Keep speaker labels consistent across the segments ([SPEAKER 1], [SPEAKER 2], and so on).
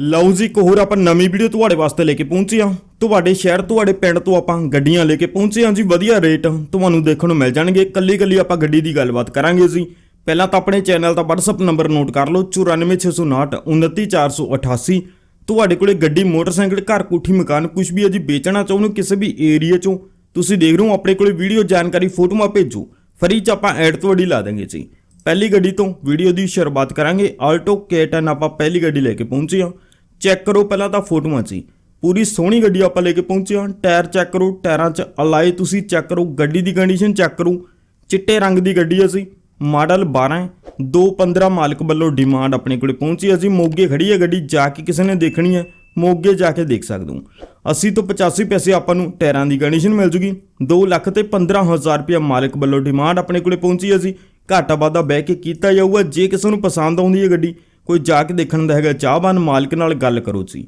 [SPEAKER 1] ਲਓ ਜੀ, ਇੱਕ ਹੋਰ ਆਪਾਂ ਨਵੀਂ ਵੀਡੀਓ ਤੁਹਾਡੇ ਵਾਸਤੇ ਲੈ ਕੇ ਪਹੁੰਚੇ ਹਾਂ। ਤੁਹਾਡੇ ਸ਼ਹਿਰ, ਤੁਹਾਡੇ ਪਿੰਡ ਤੋਂ ਆਪਾਂ ਗੱਡੀਆਂ ਲੈ ਕੇ ਪਹੁੰਚੇ ਹਾਂ ਜੀ, ਵਧੀਆ ਰੇਟ ਤੁਹਾਨੂੰ ਦੇਖਣ ਨੂੰ ਮਿਲ ਜਾਣਗੇ। ਕੱਲੀ ਕੱਲੀ ਆਪਾਂ ਗੱਡੀ ਦੀ ਗੱਲਬਾਤ ਕਰਾਂਗੇ ਜੀ। ਪਹਿਲਾਂ ਤਾਂ ਆਪਣੇ ਚੈਨਲ ਦਾ WhatsApp ਨੰਬਰ ਨੋਟ ਕਰ ਲਓ 94659 29488 ਤੁਹਾਡੇ ਕੋਲੇ ਗੱਡੀ, ਮੋਟਰਸਾਈਕਲ, ਘਰ, ਕੋਠੀ, ਮਕਾਨ ਕੁਝ ਵੀ ਹੈ ਜੀ, ਵੇਚਣਾ ਚਾਹੁੰਦੇ ਹੋ ਕਿਸੇ ਵੀ ਏਰੀਆ ਚੋਂ, ਤੁਸੀਂ ਦੇਖ ਰਹੇ ਹੋ, ਆਪਣੇ ਕੋਲੇ ਵੀਡੀਓ ਜਾਣਕਾਰੀ, ਫੋਟੋਆਂ ਭੇਜੋ। ਫਰੀ ਚ ਆਪਾਂ ਐਡ ਤੁਹਾਡੀ ਲਾ ਦਾਂਗੇ ਜੀ। ਪਹਿਲੀ ਗੱਡੀ ਤੋਂ ਵੀਡੀਓ ਦੀ ਸ਼ੁਰੂਆਤ ਕਰਾਂਗੇ। ਆਲਟੋ K10 ਆਪਾਂ ਪਹਿਲੀ ਗੱਡੀ ਲੈ ਕੇ ਪਹੁੰਚੇ ਹਾਂ। ਚੈੱਕ ਕਰੋ ਪਹਿਲਾਂ ਤਾਂ ਫੋਟੋਆਂ 'ਚ ਪੂਰੀ ਸੋਹਣੀ ਗੱਡੀ ਆਪਾਂ ਲੈ ਕੇ ਪਹੁੰਚੇ ਹਾਂ। ਟਾਇਰ ਚੈੱਕ ਕਰੋ, ਟਾਇਰਾਂ 'ਚ ਅਲਾਈ ਤੁਸੀਂ ਚੈੱਕ ਕਰੋ, ਗੱਡੀ ਦੀ ਕੰਡੀਸ਼ਨ ਚੈੱਕ ਕਰੋ। ਚਿੱਟੇ ਰੰਗ ਦੀ ਗੱਡੀ ਹੈ ਸੀ ਮਾਡਲ 12 ਹੈ। 215 ਮਾਲਕ ਵੱਲੋਂ ਡਿਮਾਂਡ ਆਪਣੇ ਕੋਲੇ ਪਹੁੰਚੀ ਅਸੀਂ ਮੋਗੇ ਖੜੀ ਹੈ ਗੱਡੀ, ਜਾ ਕੇ ਕਿਸੇ ਨੇ ਦੇਖਣੀ ਹੈ। ਮੋਗੇ ਜਾ ਕੇ ਦੇਖ ਸਕਦੇ ਹੋ। 80 ਤੋਂ 85 ਪੈਸੇ ਆਪਾਂ ਨੂੰ ਟਾਇਰਾਂ ਦੀ ਕੰਡੀਸ਼ਨ ਮਿਲ ਜੂਗੀ। 2 ਲੱਖ ਤੇ 15000 ਰੁਪਏ ਮਾਲਕ ਵੱਲੋਂ ਡਿਮਾਂਡ ਆਪਣੇ ਕੋਲੇ ਪਹੁੰਚੀ ਅਸੀਂ। ਘਾਟਾ ਵਾਧਾ ਬਹਿ ਕੇ ਕੀਤਾ ਜਾਊਗਾ। ਜੇ ਕਿਸੇ ਨੂੰ ਪਸੰਦ ਆਉਂਦੀ ਹੈ ਗੱਡੀ ਕੋਈ ਜਾ ਕੇ ਦੇਖਣ ਦਾ ਹੈਗਾ ਚਾਹਵਾਨ ਮਾਲਕ ਨਾਲ ਗੱਲ ਕਰੋ ਜੀ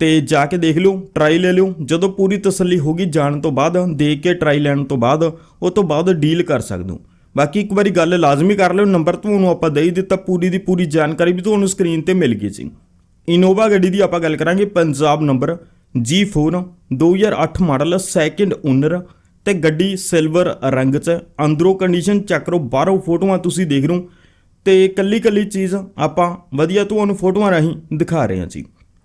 [SPEAKER 1] ਤੇ ਜਾ ਕੇ ਦੇਖ ਲਿਓ ਟਰਾਈ ਲੈ ਲਿਓ, ਜਦੋਂ ਪੂਰੀ ਤਸੱਲੀ ਹੋਗੀ ਜਾਣ ਤੋਂ ਬਾਅਦ, ਦੇਖ ਕੇ ਟਰਾਈ ਲੈਣ ਤੋਂ ਬਾਅਦ, ਉਹ ਤੋਂ ਬਾਅਦ ਡੀਲ ਕਰ ਸਕਦੇ ਹੋ। ਬਾਕੀ ਇੱਕ ਵਾਰੀ ਗੱਲ ਲਾਜ਼ਮੀ ਕਰ ਲਿਓ ਨੰਬਰ ਤੁਹਾਨੂੰ ਆਪਾਂ ਦੇ ਦਿੱਤਾ, ਪੂਰੀ ਦੀ ਪੂਰੀ ਜਾਣਕਾਰੀ ਵੀ ਤੁਹਾਨੂੰ ਸਕਰੀਨ ਤੇ ਮਿਲ ਗਈ ਸੀ। ਇਨੋਵਾ ਗੱਡੀ ਦੀ ਆਪਾਂ ਗੱਲ ਕਰਾਂਗੇ, Punjab number G4 2008 model second owner ਤੇ ਗੱਡੀ ਸਿਲਵਰ ਰੰਗ 'ਚ, ਅੰਦਰੋਂ ਕੰਡੀਸ਼ਨ ਚੈੱਕ ਕਰੋ, ਬਾਹਰੋਂ ਫੋਟੋਆਂ ਤੁਸੀਂ ਦੇਖ ਰਹੇ ਹੋ। ਤੇ ਕੱਲੀ ਕੱਲੀ ਚੀਜ਼ ਆਪਾਂ ਵਧੀਆ ਤੁਹਾਨੂੰ ਫੋਟੋਆਂ ਰਾਹੀਂ ਦਿਖਾ ਰਹੇ ਹਾਂ ਜੀ।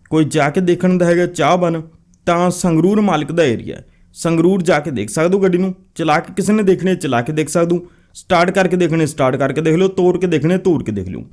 [SPEAKER 1] ਕੋਈ ਜਾ ਕੇ ਦੇਖਣ ਦਾ ਹੈਗਾ ਚਾਹ ਬਨ, ਤਾਂ ਸੰਗਰੂਰ ਮਾਲਕ ਦਾ ਏਰੀਆ ਸੰਗਰੂਰ ਜਾ ਕੇ ਦੇਖ ਸਕਦੇ ਹੋ ਗੱਡੀ ਨੂੰ, ਚਲਾ ਕੇ ਕਿਸੇ ਨੇ ਦੇਖਣੇ, ਚਲਾ ਕੇ ਦੇਖ ਸਕਦੇ ਹੋ। ਸਟਾਰਟ ਕਰਕੇ ਦੇਖਣੇ, ਸਟਾਰਟ ਕਰਕੇ ਦੇਖ ਲਓ, ਤੋੜ ਕੇ ਦੇਖਣੇ, ਤੋੜ ਕੇ ਦੇਖ ਲਓ।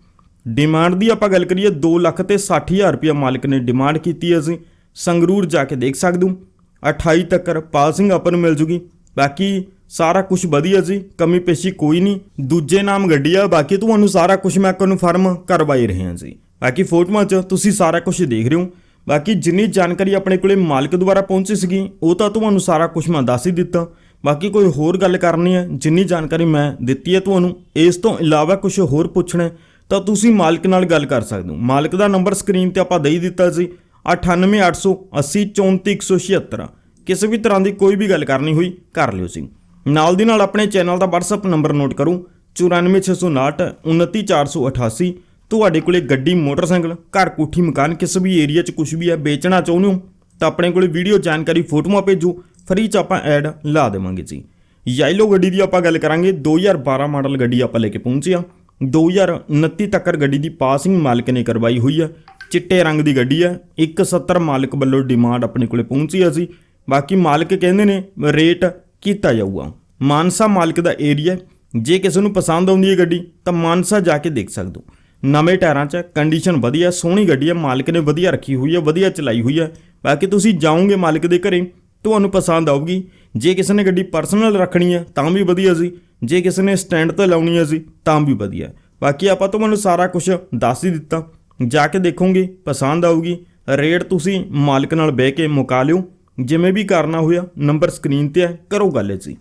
[SPEAKER 1] ਡਿਮਾਂਡ ਦੀ ਆਪਾਂ ਗੱਲ ਕਰੀਏ 2 ਲੱਖ ਤੇ 60000 ਰੁਪਏ ਮਾਲਕ ਨੇ ਡਿਮਾਂਡ ਕੀਤੀ ਹੈ ਅਸੀਂ। ਸੰਗਰੂਰ ਜਾ ਕੇ ਦੇਖ ਸਕਦੇ ਹੋ। 28 ਤੱਕ ਪਾਸਿੰਗ ਆਪਾਂ ਨੂੰ ਮਿਲ ਜੂਗੀ। ਬਾਕੀ ਸਾਰਾ ਕੁਝ ਵਧੀਆ ਜੀ ਕਮੀ ਪੇਸ਼ੀ ਕੋਈ ਨਹੀਂ, ਦੂਜੇ ਨਾਮ ਗੱਡੀ ਆ, ਬਾਕੀ ਤੁਹਾਨੂੰ ਸਾਰਾ ਕੁਝ ਮੈਂ ਕਨਫਰਮ ਕਰਵਾਈ ਰਹੇ ਹਾਂ ਜੀ ਬਾਕੀ ਫੋਟੋਆਂ 'ਚ ਤੁਸੀਂ ਸਾਰਾ ਕੁਝ ਦੇਖ ਰਹੇ ਹੋ। ਬਾਕੀ ਜਿੰਨੀ ਜਾਣਕਾਰੀ ਆਪਣੇ ਕੋਲੇ ਮਾਲਕ ਦੁਆਰਾ ਪਹੁੰਚੀ ਸੀਗੀ, ਉਹ ਤਾਂ ਤੁਹਾਨੂੰ ਸਾਰਾ ਕੁਝ ਮੈਂ ਦੱਸ ਹੀ ਦਿੱਤਾ। ਬਾਕੀ ਕੋਈ ਹੋਰ ਗੱਲ ਕਰਨੀ ਹੈ, ਜਿੰਨੀ ਜਾਣਕਾਰੀ ਮੈਂ ਦਿੱਤੀ ਹੈ ਤੁਹਾਨੂੰ, ਇਸ ਤੋਂ ਇਲਾਵਾ ਕੁਝ ਹੋਰ ਪੁੱਛਣਾ ਤਾਂ ਤੁਸੀਂ ਮਾਲਕ ਨਾਲ ਗੱਲ ਕਰ ਸਕਦੇ ਹੋ। ਮਾਲਕ ਦਾ ਨੰਬਰ ਸਕਰੀਨ ਤੇ ਆਪਾਂ ਦੇ ਹੀ ਦਿੱਤਾ ਸੀ 9888034176 ਕਿਸੇ ਵੀ ਤਰ੍ਹਾਂ ਦੀ ਕੋਈ ਵੀ ਗੱਲ ਕਰਨੀ ਹੋਈ, ਕਰ ਲਿਓ ਸੀ। ਨਾਲ ਦੀ ਨਾਲ ਆਪਣੇ ਚੈਨਲ ਦਾ WhatsApp ਨੰਬਰ ਨੋਟ ਕਰੋ 94659 29488 ਤੁਹਾਡੇ ਕੋਲੇ ਗੱਡੀ, ਮੋਟਰਸਾਈਕਲ, ਘਰ, ਕੋਠੀ, ਮਕਾਨ, ਕਿਸੇ ਵੀ ਏਰੀਆ 'ਚ ਕੁਝ ਵੀ ਹੈ, ਵੇਚਣਾ ਚਾਹੁੰਦੇ ਹੋ, ਤਾਂ ਆਪਣੇ ਕੋਲੇ ਵੀਡੀਓ ਜਾਣਕਾਰੀ, ਫੋਟੋਆਂ ਭੇਜੋ ਫਰੀ 'ਚ ਆਪਾਂ ਐਡ ਲਾ ਦੇਵਾਂਗੇ ਜੀ। ਯੈਲੋ ਗੱਡੀ ਦੀ ਆਪਾਂ ਗੱਲ ਕਰਾਂਗੇ 2012 ਮਾਡਲ ਗੱਡੀ ਆਪਾਂ ਲੈ ਕੇ ਪਹੁੰਚੇ ਆ 2029 ਤੱਕ ਗੱਡੀ ਦੀ ਪਾਸਿੰਗ ਮਾਲਕ ਨੇ ਕਰਵਾਈ ਹੋਈ ਹੈ। ਚਿੱਟੇ ਰੰਗ ਦੀ ਗੱਡੀ ਹੈ 170 ਮਾਲਕ ਵੱਲੋਂ ਡਿਮਾਂਡ ਆਪਣੇ ਕੋਲੇ ਪਹੁੰਚੀ ਆ ਸੀ ਬਾਕੀ ਮਾਲਕ ਕਹਿੰਦੇ ਨੇ ਰੇਟ ਕੀਤਾ ਜਾਊਗਾ। ਮਾਨਸਾ ਮਾਲਕ ਦਾ ਏਰੀਆ ਜੇ ਕਿਸੇ ਨੂੰ ਪਸੰਦ ਆਉਂਦੀ ਹੈ ਗੱਡੀ, ਤਾਂ ਮਾਨਸਾ ਜਾ ਕੇ ਦੇਖ ਸਕਦੇ ਹੋ। ਨਵੇਂ ਟਾਇਰਾਂ 'ਚ ਕੰਡੀਸ਼ਨ ਵਧੀਆ, ਸੋਹਣੀ ਗੱਡੀ ਹੈ। ਮਾਲਕ ਨੇ ਵਧੀਆ ਰੱਖੀ ਹੋਈ ਹੈ, ਵਧੀਆ ਚਲਾਈ ਹੋਈ ਹੈ। ਬਾਕੀ ਤੁਸੀਂ ਜਾਓਗੇ ਮਾਲਕ ਦੇ ਘਰੇ, ਤੁਹਾਨੂੰ ਪਸੰਦ ਆਊਗੀ। ਜੇ ਕਿਸੇ ਨੇ ਗੱਡੀ ਪਰਸਨਲ ਰੱਖਣੀ ਹੈ, ਤਾਂ ਵੀ ਵਧੀਆ ਸੀ। ਜੇ ਕਿਸੇ ਨੇ ਸਟੈਂਡ ਤੇ ਲਾਉਣੀ ਹੈ ਸੀ, ਤਾਂ ਵੀ ਵਧੀਆ। ਬਾਕੀ ਆਪਾਂ ਤੁਹਾਨੂੰ ਸਾਰਾ ਕੁਝ ਦੱਸ ਹੀ ਦਿੱਤਾ। ਜਾ ਕੇ ਦੇਖੋਗੇ, ਪਸੰਦ ਆਊਗੀ। ਰੇਟ ਤੁਸੀਂ ਮਾਲਕ ਨਾਲ ਬਹਿ ਕੇ ਮੁਕਾ ਲਿਓ। ਜਿਵੇਂ ਵੀ ਕਰਨਾ ਹੋਇਆ ਨੰਬਰ ਸਕਰੀਨ ਤੇ ਹੈ ਕਰੋ ਗੱਲ ਜੀ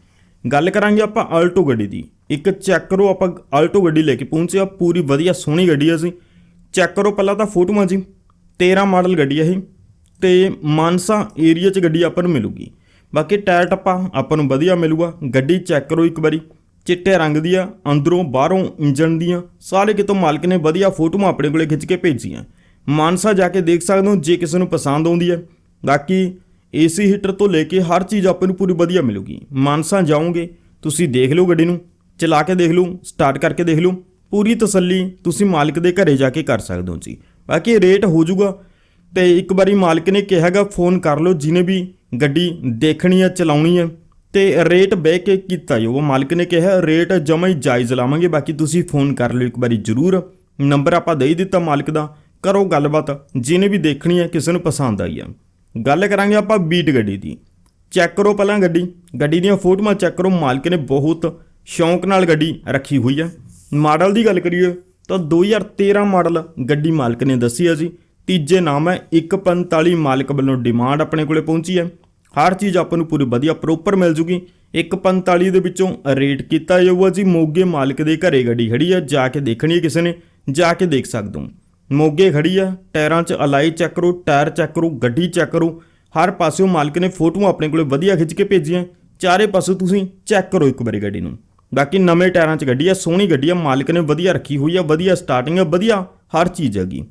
[SPEAKER 1] ਗੱਲ ਕਰਾਂਗੇ ਆਪਾਂ ਆਲਟੋ ਗੱਡੀ ਦੀ। ਇੱਕ ਚੈੱਕ ਕਰੋ ਆਪਾਂ ਆਲਟੋ ਗੱਡੀ ਲੈ ਕੇ ਪਹੁੰਚੇ ਆ, ਪੂਰੀ ਵਧੀਆ ਸੋਹਣੀ ਗੱਡੀ ਹੈ ਜੀ। ਚੈੱਕ ਕਰੋ ਪਹਿਲਾਂ ਤਾਂ ਫੋਟੋਆਂ ਜੀ। 13 ਮਾਡਲ ਗੱਡੀ ਆ ਇਹ। ਤੇ ਮਾਨਸਾ ਏਰੀਆ 'ਚ ਗੱਡੀ ਆਪਾਂ ਨੂੰ ਮਿਲੂਗੀ। ਬਾਕੀ ਟਾਇਰ ਟੱਪਾ ਆਪਾਂ ਨੂੰ ਵਧੀਆ ਮਿਲੂਗਾ। ਗੱਡੀ ਚੈੱਕ ਕਰੋ ਇੱਕ ਵਾਰੀ। ਚਿੱਟੇ ਰੰਗ ਦੀ ਆ ਅੰਦਰੋਂ ਬਾਹਰੋਂ ਇੰਜਨ ਦੀਆਂ, ਸਾਰੇ ਕਿਤੋਂ ਮਾਲਕ ਨੇ ਵਧੀਆ ਫੋਟੋਆਂ ਆਪਣੇ ਕੋਲੇ ਖਿੱਚ ਕੇ ਭੇਜੀਆਂ। ਮਾਨਸਾ ਜਾ ਕੇ ਦੇਖ ਸਕਦੇ ਹੋ, ਜੇ ਕਿਸੇ ਨੂੰ ਪਸੰਦ ਆਉਂਦੀ ਹੈ ਬਾਕੀ ਏਸੀ ਹੀਟਰ ਤੋਂ ਲੈ ਕੇ ਹਰ ਚੀਜ਼ ਆਪਾਂ ਨੂੰ ਪੂਰੀ ਵਧੀਆ ਮਿਲੂਗੀ। ਮਾਨਸਾ ਜਾਓਗੇ, ਤੁਸੀਂ ਦੇਖ ਲਓ ਗੱਡੀ ਨੂੰ, ਚਲਾ ਕੇ ਦੇਖ ਲਓ ਸਟਾਰਟ ਕਰਕੇ ਦੇਖ ਲਓ। ਪੂਰੀ ਤਸੱਲੀ ਤੁਸੀਂ ਮਾਲਕ ਦੇ ਘਰੇ ਜਾ ਕੇ ਕਰ ਸਕਦੇ ਹੋ ਜੀ। ਬਾਕੀ ਰੇਟ ਹੋ ਜਾਊਗਾ ਤੇ ਇੱਕ ਵਾਰੀ ਮਾਲਕ ਨੇ ਕਿਹਾਗਾ ਫੋਨ ਕਰ ਲਓ ਜਿਹਨੇ ਵੀ ਗੱਡੀ ਦੇਖਣੀ ਹੈ ਚਲਾਉਣੀ ਹੈ ਤੇ ਰੇਟ ਬਹਿ ਕੇ ਕੀਤਾ ਜੋ ਉਹ ਮਾਲਕ ਨੇ ਕਿਹਾ ਰੇਟ ਜਮਾ ਹੀ ਜਾਇਜ਼ ਲਾਵਾਂਗੇ, ਬਾਕੀ ਤੁਸੀਂ ਫੋਨ ਕਰ ਲਿਓ ਇੱਕ ਵਾਰੀ ਜ਼ਰੂਰ। ਨੰਬਰ ਆਪਾਂ ਦੇ ਦਿੱਤਾ ਮਾਲਕ ਦਾ, ਕਰੋ ਗੱਲਬਾਤ, ਜਿਹਨੇ ਵੀ ਦੇਖਣੀ ਹੈ ਕਿਸੇ ਨੂੰ ਪਸੰਦ ਆਈ ਆ। ਗੱਲ ਕਰਾਂਗੇ ਆਪਾਂ ਬੀਟ ਗੱਡੀ ਦੀ। ਚੈੱਕ ਕਰੋ ਪਹਿਲਾਂ ਗੱਡੀ। ਗੱਡੀ ਦੀਆਂ ਫੋਟੋਆਂ ਚੈੱਕ ਕਰੋ, ਮਾਲਕ ਨੇ ਬਹੁਤ ਸ਼ੌਂਕ ਨਾਲ ਗੱਡੀ ਰੱਖੀ ਹੋਈ ਹੈ ਮਾਡਲ ਦੀ ਗੱਲ ਕਰੀਏ ਤਾਂ 2013 ਮਾਡਲ ਗੱਡੀ ਮਾਲਕ ਨੇ ਦੱਸੀ ਹੈ ਜੀ। ਤੀਜੇ ਨਾਮ ਹੈ 145 ਮਾਲਕ ਵੱਲੋਂ ਡਿਮਾਂਡ ਆਪਣੇ ਕੋਲੇ ਪਹੁੰਚੀ ਹੈ ਹਰ ਚੀਜ਼ ਆਪਾਂ ਨੂੰ ਪੂਰੀ ਵਧੀਆ ਪ੍ਰੋਪਰ ਮਿਲ ਜੂਗੀ। 145 ਦੇ ਵਿੱਚੋਂ ਰੇਟ ਕੀਤਾ ਜਾਊਗਾ ਜੀ। ਮੋਗੇ ਮਾਲਕ ਦੇ ਘਰੇ ਗੱਡੀ ਖੜੀ ਹੈ ਜਾ ਕੇ ਦੇਖਣੀ ਹੈ ਕਿਸੇ ਨੇ, ਜਾ ਕੇ ਦੇਖ ਸਕਦੇ ਹੋ। ਮੋਗੇ ਖੜੀ ਆ, ਟਾਇਰਾਂ 'ਚ ਅਲਾਈ ਚੈੱਕ ਕਰੋ, ਟਾਇਰ ਚੈੱਕ ਕਰੋ, ਗੱਡੀ ਚੈੱਕ ਕਰੋ, ਹਰ ਪਾਸਿਓਂ ਮਾਲਕ ਨੇ ਫੋਟੋਆਂ ਆਪਣੇ ਕੋਲੇ ਵਧੀਆ ਖਿੱਚ ਕੇ ਭੇਜੀਆਂ, ਚਾਰੇ ਪਾਸੋਂ ਤੁਸੀਂ ਚੈੱਕ ਕਰੋ ਇੱਕ ਵਾਰੀ ਗੱਡੀ ਨੂੰ। ਬਾਕੀ ਨਵੇਂ ਟਾਇਰਾਂ 'ਚ ਗੱਡੀ ਆ, ਸੋਹਣੀ ਗੱਡੀ ਆ, ਮਾਲਕ ਨੇ ਵਧੀਆ ਰੱਖੀ ਹੋਈ ਆ, ਵਧੀਆ ਸਟਾਰਟਿੰਗ ਆ, ਵਧੀਆ ਹਰ ਚੀਜ਼ ਹੈਗੀ।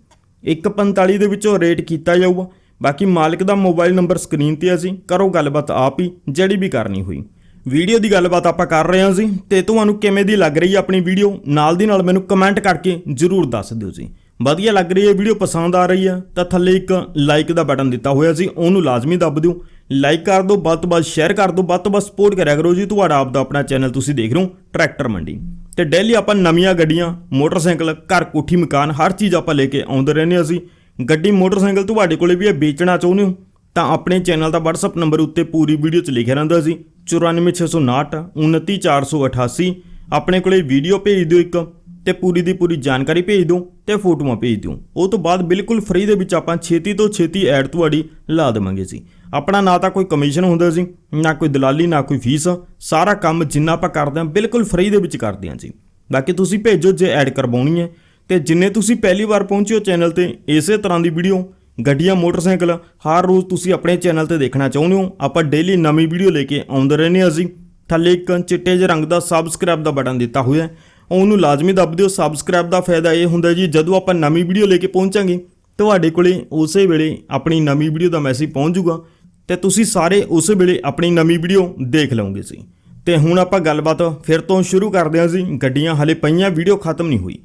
[SPEAKER 1] 145 ਦੇ ਵਿੱਚੋਂ ਰੇਟ ਕੀਤਾ ਜਾਊਗਾ। ਬਾਕੀ ਮਾਲਕ ਦਾ ਮੋਬਾਈਲ ਨੰਬਰ ਸਕਰੀਨ ਤੇ ਆ ਜੀ ਕਰੋ ਗੱਲਬਾਤ ਆਪ ਹੀ, ਜਿਹੜੀ ਵੀ ਕਰਨੀ ਹੋਈ। ਵੀਡੀਓ ਦੀ ਗੱਲਬਾਤ ਆਪਾਂ ਕਰ ਰਹੇ ਹਾਂ ਜੀ ਤੇ ਤੁਹਾਨੂੰ ਕਿਵੇਂ ਦੀ ਲੱਗ ਰਹੀ ਹੈ ਆਪਣੀ ਵੀਡੀਓ, ਨਾਲ ਦੀ ਨਾਲ ਮੈਨੂੰ ਕਮੈਂਟ ਕਰਕੇ ਜਰੂਰ ਦੱਸ ਦਿਓ ਜੀ। ਵਧੀਆ ਲੱਗ ਰਹੀ ਹੈ, ਵੀਡੀਓ ਪਸੰਦ ਆ ਰਹੀ ਹੈ, ਤਾਂ ਥੱਲੇ ਇੱਕ ਲਾਈਕ ਦਾ ਬਟਨ ਦਿੱਤਾ ਹੋਇਆ ਸੀ, ਉਹਨੂੰ ਲਾਜ਼ਮੀ ਦੱਬ ਦਿਓ। ਲਾਈਕ ਕਰ ਦਿਓ, ਵੱਧ ਤੋਂ ਵੱਧ ਸ਼ੇਅਰ ਕਰ ਦਿਓ, ਵੱਧ ਤੋਂ ਵੱਧ ਸਪੋਰਟ ਕਰਿਆ ਕਰੋ ਜੀ, ਤੁਹਾਡਾ ਆਪ ਦਾ ਆਪਣਾ ਚੈਨਲ ਤੁਸੀਂ ਦੇਖ ਰਹੇ ਹੋ, ਟਰੈਕਟਰ ਮੰਡੀ। ਤੇ ਡੇਲੀ ਆਪਾਂ ਨਵੀਆਂ ਗੱਡੀਆਂ, ਮੋਟਰਸਾਈਕਲ, ਘਰ, ਕੋਠੀ, ਮਕਾਨ, ਹਰ ਚੀਜ਼ ਆਪਾਂ ਲੈ ਕੇ ਆਉਂਦੇ ਰਹਿੰਦੇ ਹਾਂ ਅਸੀਂ। ਗੱਡੀ, ਮੋਟਰਸਾਈਕਲ ਤੁਹਾਡੇ ਕੋਲੇ ਵੀ ਇਹ ਵੇਚਣਾ ਚਾਹੁੰਦੇ ਹੋ, ਤਾਂ ਆਪਣੇ ਚੈਨਲ ਦਾ WhatsApp ਨੰਬਰ ਉੱਤੇ ਪੂਰੀ ਵੀਡੀਓ 'ਚ ਲਿਖਿਆ ਰਹਿੰਦਾ ਸੀ 94659 29488 ਆਪਣੇ ਕੋਲੇ ਵੀਡੀਓ ਭੇਜ ਦਿਓ ਇੱਕ। ਤੇ ਪੂਰੀ ਦੀ ਪੂਰੀ ਜਾਣਕਾਰੀ ਭੇਜ ਦਿਓ ਤੇ ਫੋਟੋਆਂ ਭੇਜ ਦਿਓ ਉਹ ਤੋਂ ਬਾਅਦ ਬਿਲਕੁਲ ਫ੍ਰੀ ਦੇ ਵਿੱਚ ਆਪਾਂ ਛੇਤੀ ਤੋਂ ਛੇਤੀ ਐਡ ਤੁਹਾਡੀ ਲਾ ਦੇਵਾਂਗੇ ਜੀ। ਆਪਣਾ ਨਾ ਤਾਂ ਕੋਈ ਕਮਿਸ਼ਨ ਹੁੰਦਾ ਜੀ, ਨਾ ਕੋਈ ਦਲਾਲੀ, ਨਾ ਕੋਈ ਫੀਸ, ਸਾਰਾ ਕੰਮ ਜਿੰਨਾ ਆਪਾਂ ਕਰਦੇ ਹਾਂ ਬਿਲਕੁਲ ਫ੍ਰੀ ਦੇ ਵਿੱਚ ਕਰਦੇ ਹਾਂ ਜੀ। ਬਾਕੀ ਤੁਸੀਂ ਭੇਜੋ ਜੇ ਐਡ ਕਰਵਾਉਣੀ ਹੈ ਤੇ ਜਿੰਨੇ ਤੁਸੀਂ ਪਹਿਲੀ ਵਾਰ ਪਹੁੰਚੇ ਹੋ ਚੈਨਲ ਤੇ, ਇਸੇ ਤਰ੍ਹਾਂ ਦੀ ਵੀਡੀਓ ਗੱਡੀਆਂ, ਮੋਟਰਸਾਈਕਲ, ਹਰ ਰੋਜ਼ ਤੁਸੀਂ ਆਪਣੇ ਚੈਨਲ ਤੇ ਦੇਖਣਾ ਚਾਹੁੰਦੇ ਹੋ, ਆਪਾਂ ਡੇਲੀ ਨਵੀਂ ਵੀਡੀਓ ਲੈ ਕੇ ਆਉਂਦੇ ਰਹਿੰਦੇ ਹਾਂ ਜੀ। ਥੱਲੇ ਇੱਕ ਚਿੱਟੇ ਜਿਹੇ ਰੰਗ ਦਾ ਸਬਸਕ੍ਰਾਈਬ ਦਾ ਬਟਨ ਦਿੱਤਾ ਹੋਇਆ ਹੈ। ਉਹਨੂੰ ਲਾਜ਼ਮੀ ਦੱਬ ਦਿਓ ਸਬਸਕ੍ਰਾਈਬ ਦਾ ਫਾਇਦਾ ਇਹ ਹੁੰਦਾ ਜੀ, ਜਦੋਂ ਆਪਾਂ ਨਵੀਂ ਵੀਡੀਓ ਲੈ ਕੇ ਪਹੁੰਚਾਂਗੇ, ਤੁਹਾਡੇ ਕੋਲੇ ਉਸੇ ਵੇਲੇ ਆਪਣੀ ਨਵੀਂ ਵੀਡੀਓ ਦਾ ਮੈਸੇਜ ਪਹੁੰਚ ਜਾਊਗਾ। ਤੇ ਤੁਸੀਂ ਸਾਰੇ ਉਸੇ ਵੇਲੇ ਆਪਣੀ ਨਵੀਂ ਵੀਡੀਓ ਦੇਖ ਲਓਗੇ ਸੀ ਤੇ ਹੁਣ ਆਪਾਂ ਗੱਲਬਾਤ ਫਿਰ ਤੋਂ ਸ਼ੁਰੂ ਕਰਦੇ ਹਾਂ ਜੀ, ਗੱਡੀਆਂ ਹਲੇ ਪਈਆਂ ਵੀਡੀਓ ਖਤਮ ਨਹੀਂ ਹੋਈ।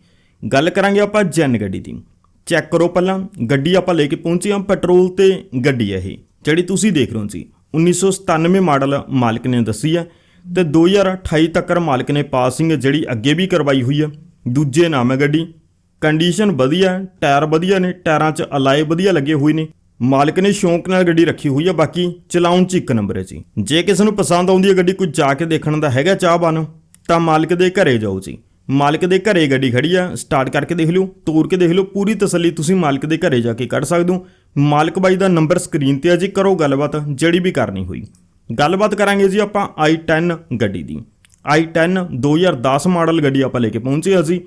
[SPEAKER 1] ਗੱਲ ਕਰਾਂਗੇ ਆਪਾਂ ਜੈਨ ਗੱਡੀ ਦੀ। ਚੈੱਕ ਕਰੋ ਪਹਿਲਾਂ, ਗੱਡੀ ਆਪਾਂ ਲੈ ਕੇ ਪਹੁੰਚੇ ਹਾਂ, ਪੈਟਰੋਲ ਤੇ ਗੱਡੀ ਹੈ ਇਹ, ਜਿਹੜੀ ਤੁਸੀਂ ਦੇਖ ਰਹੇ ਹੋ ਜੀ। 1997 ਮਾਡਲ ਮਾਲਕ ਨੇ ਦੱਸੀ ਹੈ। ਤੇ 2028 ਤੱਕ ਮਾਲਕ ਨੇ ਪਾਸਿੰਗ ਜਿਹੜੀ ਅੱਗੇ ਵੀ ਕਰਵਾਈ ਹੋਈ ਹੈ ਦੂਜੇ ਨਾਮ ਹੈ ਗੱਡੀ। ਕੰਡੀਸ਼ਨ ਵਧੀਆ ਟਾਇਰ ਵਧੀਆ ਨੇ, ਟਾਇਰਾਂ 'ਚ ਅਲਾਏ ਵਧੀਆ ਲੱਗੇ ਹੋਏ ਨੇ। ਮਾਲਕ ਨੇ ਸ਼ੌਂਕ ਨਾਲ ਗੱਡੀ ਰੱਖੀ ਹੋਈ ਹੈ ਬਾਕੀ ਚਲਾਉਣ 'ਚ ਇੱਕ ਨੰਬਰ ਹੈ ਜੀ। ਜੇ ਕਿਸੇ ਨੂੰ ਪਸੰਦ ਆਉਂਦੀ ਹੈ ਗੱਡੀ, ਕੋਈ ਜਾ ਕੇ ਦੇਖਣ ਦਾ ਹੈਗਾ ਚਾਹਵਾਨ, ਤਾਂ ਮਾਲਕ ਦੇ ਘਰੇ ਜਾਓ ਜੀ। ਮਾਲਕ ਦੇ ਘਰੇ ਗੱਡੀ ਖੜੀ ਆ, ਸਟਾਰਟ ਕਰਕੇ ਦੇਖ ਲਿਓ, ਤੋਰ ਕੇ ਦੇਖ ਲਿਓ, ਪੂਰੀ ਤਸੱਲੀ ਤੁਸੀਂ ਮਾਲਕ ਦੇ ਘਰੇ ਜਾ ਕੇ ਕੱਢ ਸਕਦੇ ਹੋ। ਮਾਲਕ ਬਾਈ ਦਾ ਨੰਬਰ ਸਕਰੀਨ ਤੇ ਆ ਜੀ, ਕਰੋ ਗੱਲਬਾਤ, ਜਿਹੜੀ ਵੀ ਕਰਨੀ ਹੋਈ। ਗੱਲਬਾਤ ਕਰਾਂਗੇ ਜੀ ਆਪਾਂ i10 ਗੱਡੀ ਦੀ। i10 2010 ਮਾਡਲ ਗੱਡੀ ਆਪਾਂ ਲੈ ਕੇ ਪਹੁੰਚੇ ਹਾਂ ਅਸੀਂ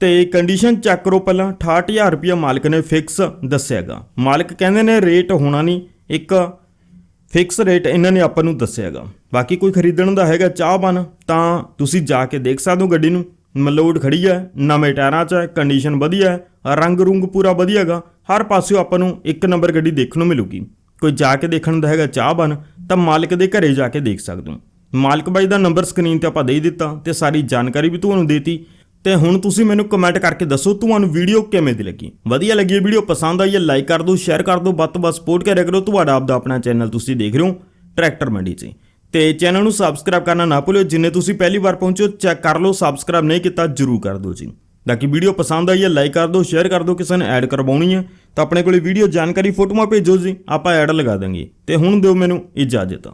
[SPEAKER 1] ਤੇ ਕੰਡੀਸ਼ਨ ਚੈੱਕ ਕਰੋ ਪਹਿਲਾਂ 68000 ਰੁਪਇਆ ਮਾਲਕ ਨੇ ਫਿਕਸ ਦੱਸਿਆਗਾ। ਮਾਲਕ ਕਹਿੰਦੇ ਨੇ ਰੇਟ ਹੋਣਾ ਨਹੀਂ, ਇੱਕ ਫਿਕਸ ਰੇਟ ਇਹਨਾਂ ਨੇ ਆਪਾਂ ਨੂੰ ਦੱਸਿਆਗਾ। ਬਾਕੀ ਕੋਈ ਖਰੀਦਣ ਦਾ ਹੈਗਾ ਚਾਹਵਾਨ ਤਾਂ ਤੁਸੀਂ ਜਾ ਕੇ ਦੇਖ ਸਕਦੇ ਹੋ ਗੱਡੀ ਨੂੰ। ਮਲੋਡ ਖੜੀ ਹੈ, ਨਵੇਂ ਟਾਇਰਾਂ 'ਚ ਹੈ ਕੰਡੀਸ਼ਨ ਵਧੀਆ ਹੈ, ਰੰਗ ਰੁੰਗ ਪੂਰਾ ਵਧੀਆ ਹੈਗਾ ਹਰ ਪਾਸਿਓਂ ਆਪਾਂ ਨੂੰ ਇੱਕ ਨੰਬਰ ਗੱਡੀ ਦੇਖਣ ਨੂੰ ਮਿਲੂਗੀ। ਕੋਈ ਜਾ ਕੇ ਦੇਖਣ ਦਾ ਹੈਗਾ ਚਾਹਵਾਨ ਤਾਂ ਮਾਲਕ ਦੇ ਘਰੇ ਜਾ ਕੇ ਦੇਖ ਸਕਦੇ ਹੋ। ਮਾਲਕ ਬਾਈ ਦਾ ਨੰਬਰ ਸਕਰੀਨ ਤੇ ਆਪਾਂ ਦੇ ਦਿੱਤਾ ਤੇ ਸਾਰੀ ਜਾਣਕਾਰੀ ਵੀ ਤੁਹਾਨੂੰ ਦੇਤੀ। ਤੇ ਹੁਣ ਤੁਸੀਂ ਮੈਨੂੰ ਕਮੈਂਟ ਕਰਕੇ ਦੱਸੋ ਤੁਹਾਨੂੰ ਵੀਡੀਓ ਕਿਵੇਂ ਦੀ ਲੱਗੀ? ਵਧੀਆ ਲੱਗੀ ਹੈ ਵੀਡੀਓ ਪਸੰਦ ਆਈ ਹੈ ਲਾਈਕ ਕਰ ਦਿਓ ਸ਼ੇਅਰ ਕਰ ਦਿਓ, ਵੱਧ ਤੋਂ ਵੱਧ ਸਪੋਰਟ ਕਰਿਆ ਕਰੋ। ਤੁਹਾਡਾ ਆਪਦਾ ਆਪਣਾ ਚੈਨਲ ਤੁਸੀਂ ਦੇਖ ਰਹੇ ਹੋ ਟਰੈਕਟਰ ਮੰਡੀ 'ਚ। ਤੇ ਚੈਨਲ ਨੂੰ ਸਬਸਕ੍ਰਾਈਬ ਕਰਨਾ ਨਾ ਭੁੱਲਿਓ, ਜਿੰਨੇ ਤੁਸੀਂ ਪਹਿਲੀ ਵਾਰ ਪਹੁੰਚੋ ਚੈੱਕ ਕਰ ਲਓ ਸਬਸਕ੍ਰਾਈਬ ਨਹੀਂ ਕੀਤਾ, ਜਰੂਰ ਕਰ ਦਿਓ ਜੀ। ਬਾਕੀ ਵੀਡੀਓ ਪਸੰਦ ਆਈ ਹੈ ਲਾਈਕ ਕਰ ਦਿਓ ਸ਼ੇਅਰ ਕਰ ਦਿਓ, ਕਿਸੇ ਨੇ ਐਡ ਕਰਵਾਉਣੀ ਹੈ। ਤਾਂ ਆਪਣੇ ਕੋਲੇ ਵੀਡੀਓ ਜਾਣਕਾਰੀ ਫੋਟੋਆਂ ਭੇਜੋ ਜੀ, ਆਪਾਂ ਐਡ ਲਗਾ ਦਾਂਗੇ ਤੇ ਹੁਣ ਦਿਓ ਮੈਨੂੰ ਇਜਾਜ਼ਤ।